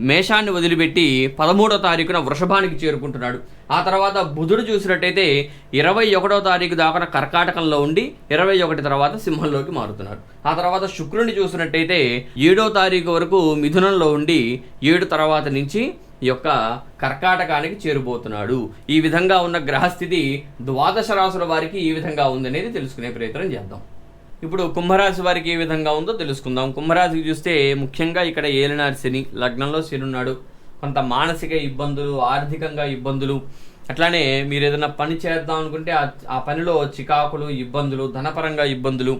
మేషాన్ని వదిలిపెట్టి పదమూడో తారీఖున వృషభానికి చేరుకుంటున్నాడు. ఆ తర్వాత బుధుడు చూసినట్టయితే ఇరవై ఒకటో తారీఖు దాకా కర్కాటకంలో ఉండి ఇరవై ఒకటి తర్వాత సింహంలోకి మారుతున్నాడు. ఆ తర్వాత శుక్రుని చూసినట్టయితే ఏడో తారీఖు వరకు మిథునంలో ఉండి ఏడు తర్వాత నుంచి ఈ యొక్క కర్కాటకానికి చేరుబోతున్నాడు. ఈ విధంగా ఉన్న గ్రహస్థితి ద్వాదశ రాసుల వారికి ఈ విధంగా ఉందనేది తెలుసుకునే ప్రయత్నం చేద్దాం. ఇప్పుడు కుంభరాశి వారికి ఏ విధంగా ఉందో తెలుసుకుందాం. కుంభరాశికి చూస్తే ముఖ్యంగా ఇక్కడ ఏలినారు శని లగ్నంలో శని ఉన్నాడు. కొంత మానసిక ఇబ్బందులు ఆర్థికంగా ఇబ్బందులు. అట్లానే మీరు ఏదైనా పని చేద్దాం అనుకుంటే ఆ పనిలో చికాకులు ఇబ్బందులు ధనపరంగా ఇబ్బందులు.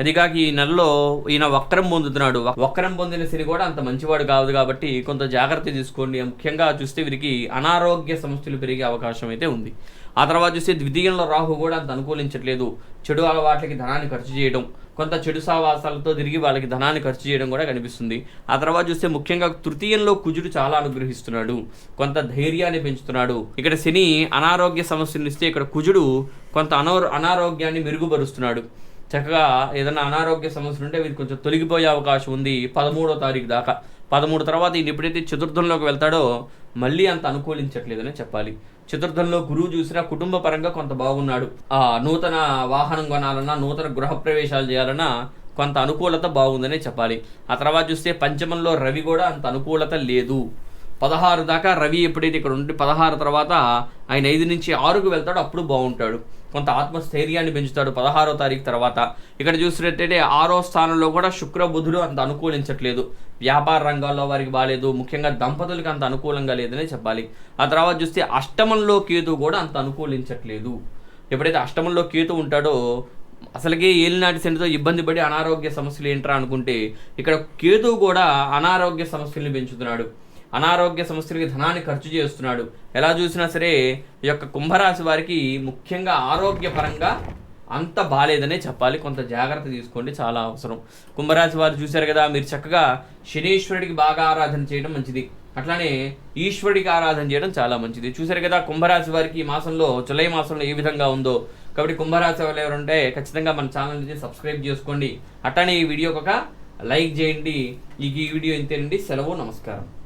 అది కాక ఈ నెలలో ఈయన వక్రం పొందుతున్నాడు. వక్రం పొందిన శని కూడా అంత మంచివాడు కాదు కాబట్టి కొంత జాగ్రత్త తీసుకోండి. ముఖ్యంగా చూస్తే వీరికి అనారోగ్య సమస్యలు పెరిగే అవకాశం అయితే ఉంది. ఆ తర్వాత చూస్తే ద్వితీయంలో రాహు కూడా అంత అనుకూలించట్లేదు. చెడు అలవాట్లకి ధనాన్ని ఖర్చు చేయడం కొంత చెడు సావాసాలతో తిరిగి వాళ్ళకి ధనాన్ని ఖర్చు చేయడం కూడా కనిపిస్తుంది. ఆ తర్వాత చూస్తే ముఖ్యంగా తృతీయంలో కుజుడు చాలా అనుగ్రహిస్తున్నాడు. కొంత ధైర్యాన్ని పెంచుతున్నాడు. ఇక్కడ శని అనారోగ్య సమస్యలు ఇస్తే ఇక్కడ కుజుడు కొంత అనో అనారోగ్యాన్ని మెరుగుపరుస్తున్నాడు. చక్కగా ఏదైనా అనారోగ్య సమస్యలు ఉంటే వీరికి కొంచెం తొలగిపోయే అవకాశం ఉంది పదమూడో తారీఖు దాకా. పదమూడు తర్వాత ఈయన ఎప్పుడైతే చతుర్థంలోకి వెళ్తాడో మళ్ళీ అంత అనుకూలించట్లేదని చెప్పాలి. చతుర్థంలో గురువు చూసినా కుటుంబ పరంగా కొంత బాగున్నాడు. ఆ నూతన వాహనం కొనాలన్నా నూతన గృహ ప్రవేశాలు చేయాలన్నా కొంత అనుకూలత బాగుందనే చెప్పాలి. ఆ తర్వాత చూస్తే పంచమంలో రవి కూడా అంత అనుకూలత లేదు. పదహారు దాకా రవి ఎప్పుడైతే ఇక్కడ ఉండి పదహారు తర్వాత ఆయన ఐదు నుంచి ఆరుకు వెళ్తాడో అప్పుడు బాగుంటాడు. కొంత ఆత్మస్థైర్యాన్ని పెంచుతాడు పదహారో తారీఖు తర్వాత. ఇక్కడ చూసినట్టయితే ఆరో స్థానంలో కూడా శుక్ర బుధుడు అంత అనుకూలించట్లేదు. వ్యాపార రంగాల్లో వారికి బాగాలేదు ముఖ్యంగా దంపతులకి అంత అనుకూలంగా లేదనే చెప్పాలి. ఆ తర్వాత చూస్తే అష్టమంలో కేతు కూడా అంత అనుకూలించట్లేదు. ఎప్పుడైతే అష్టమంలో కేతు ఉంటాడో అసలుకే ఏలినాటి శనితో ఇబ్బంది పడి అనారోగ్య సమస్యలు ఏంట్రా అనుకుంటే ఇక్కడ కేతు కూడా అనారోగ్య సమస్యల్ని పెంచుతున్నాడు. అనారోగ్య సమస్యలకి ధనాన్ని ఖర్చు చేస్తున్నాడు. ఎలా చూసినా సరే ఈ యొక్క కుంభరాశి వారికి ముఖ్యంగా ఆరోగ్యపరంగా అంత బాగాలేదనే చెప్పాలి. కొంత జాగ్రత్త తీసుకోండి చాలా అవసరం. కుంభరాశి వారు చూశారు కదా మీరు చక్కగా శనీశ్వరుడికి బాగా ఆరాధన చేయడం మంచిది. అట్లానే ఈశ్వరుడికి ఆరాధన చేయడం చాలా మంచిది. చూశారు కదా కుంభరాశి వారికి ఈ మాసంలో జులై మాసంలో ఏ విధంగా ఉందో. కాబట్టి కుంభరాశి వాళ్ళు ఎవరుంటే ఖచ్చితంగా మన ఛానల్ని సబ్స్క్రైబ్ చేసుకోండి. అట్లానే ఈ వీడియోకి ఒక లైక్ చేయండి. ఈ వీడియో ఇంతేనండి. సెలవు నమస్కారం.